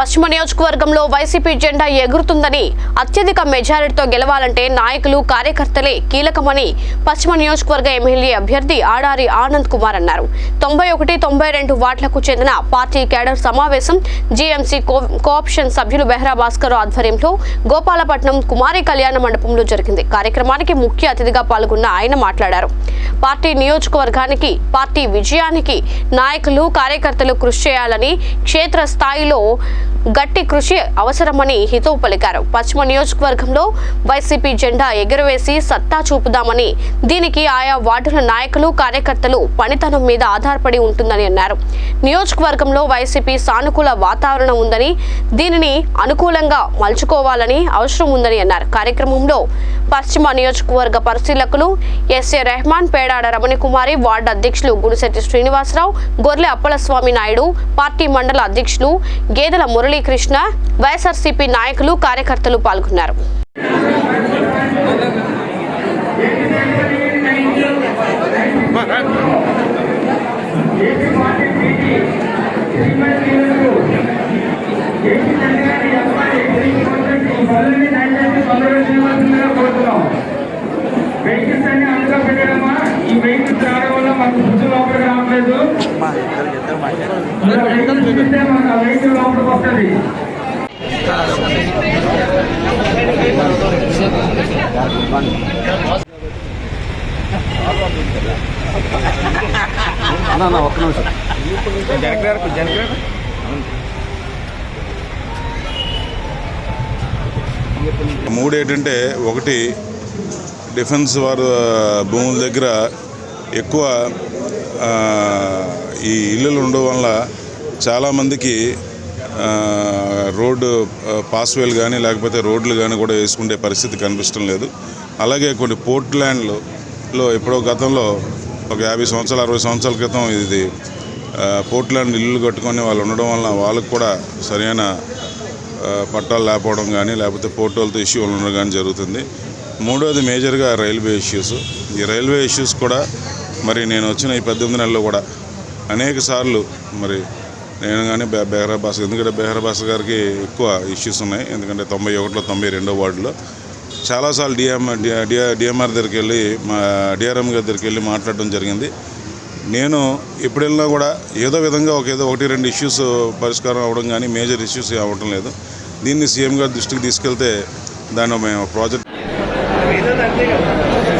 పశ్చిమ నియోజకవర్గంలో వైసీపీ జెండా ఎగురుతుందని అత్యధిక మెజారిటీతో గెలవాలంటే నాయకులు కార్యకర్తలే కీలకమని పశ్చిమ నియోజకవర్గ ఎమ్మెల్యే అభ్యర్థి ఆడారి ఆనంద్ కుమార్ అన్నారు. తొంభై ఒకటి తొంభై రెండు వాట్లకు చెందిన పార్టీ కేడర్ సమావేశం జీఎంసీ కో- కోఆప్షన్ సభ్యులు బెహ్రా భాస్కర్ ఆధ్వర్యంలో గోపాలపట్నం కుమారి కళ్యాణ మండపంలో జరిగింది. కార్యక్రమానికి ముఖ్య అతిథిగా పాల్గొన్న ఆయన మాట్లాడారు. పార్టీ నియోజకవర్గానికి పార్టీ విజయానికి నాయకులు కార్యకర్తలు కృషి చేయాలని క్షేత్ర స్థాయిలో గట్టి కృషి అవసరమని హితవు పలికారు. పశ్చిమ నియోజకవర్గంలో వైసీపీ జెండా ఎగురవేసి సత్తా చూపుదామని దీనికి ఆయా వార్డుల నాయకులు కార్యకర్తలు పనితనం మీద ఆధారపడి ఉంటుందని అన్నారు. నియోజకవర్గంలో వైసీపీ సానుకూల వాతావరణం ఉందని దీనిని అనుకూలంగా మలుచుకోవాలని అవసరం ఉందని అన్నారు. కార్యక్రమంలో పశ్చిమ నియోజకవర్గ పరిశీలకులు ఎస్ఏ రెహమాన్ పేడ పేడాడ రమణికుమారి వార్డు అధ్యక్షులు గుడిశెట్టి శ్రీనివాసరావు గొర్రె అప్పలస్వామి నాయుడు పార్టీ మండల అధ్యక్షులు గేదెల మురళీకృష్ణ వైఎస్ఆర్సీపీ నాయకులు కార్యకర్తలు పాల్గొన్నారు. ఈ వెహికల్స్ రావడం వల్ల మాకు బుద్ధి లోపలికి రావట్లేదు. ఆ లోపలికి వస్తుంది అన్న ఒక్క నిమిషం మూడు ఏంటంటే ఒకటి డిఫెన్స్ వారు భూముల దగ్గర ఎక్కువ ఈ ఇల్లులు ఉండడం వల్ల చాలామందికి రోడ్డు పాస్వేలు కానీ లేకపోతే రోడ్లు కానీ కూడా వేసుకునే పరిస్థితి కనిపించడం లేదు. అలాగే కొన్ని పోర్ట్ ల్యాండ్లు ఎప్పుడో గతంలో ఒక యాభై సంవత్సరాలు అరవై సంవత్సరాల క్రితం ఇది పోర్ట్ ల్యాండ్ ఇల్లు కట్టుకొని వాళ్ళు ఉండడం వల్ల వాళ్ళకు కూడా సరైన పట్టాలు లేకపోవడం కానీ లేకపోతే ఫోటోలతో ఇష్యూ ఉండడం కానీ జరుగుతుంది. మూడోది మేజర్గా రైల్వే ఇష్యూస్ ఈ రైల్వే ఇష్యూస్ కూడా మరి నేను వచ్చిన ఈ పద్దెనిమిది నెలల్లో కూడా అనేక సార్లు మరి నేను కానీ బె బెహరా ఎందుకంటే బెహరాబాస్ గారికి ఎక్కువ ఇష్యూస్ ఉన్నాయి. ఎందుకంటే తొంభై ఒకటిలో తొంభై రెండో వార్డులో చాలాసార్లు డిఎం డిఎంఆర్ దగ్గరికి వెళ్ళి మా డిఆర్ఎం గారి దగ్గరికి వెళ్ళి మాట్లాడడం జరిగింది. నేను ఎప్పుడు వెళ్ళినా కూడా ఏదో విధంగా ఒక ఏదో ఒకటి రెండు ఇష్యూస్ పరిష్కారం అవ్వడం కానీ మేజర్ ఇష్యూస్ అవ్వడం లేదు. దీన్ని సీఎం గారి దృష్టికి తీసుకెళ్తే దాన్ని మేము ప్రాజెక్ట్ 你都那个。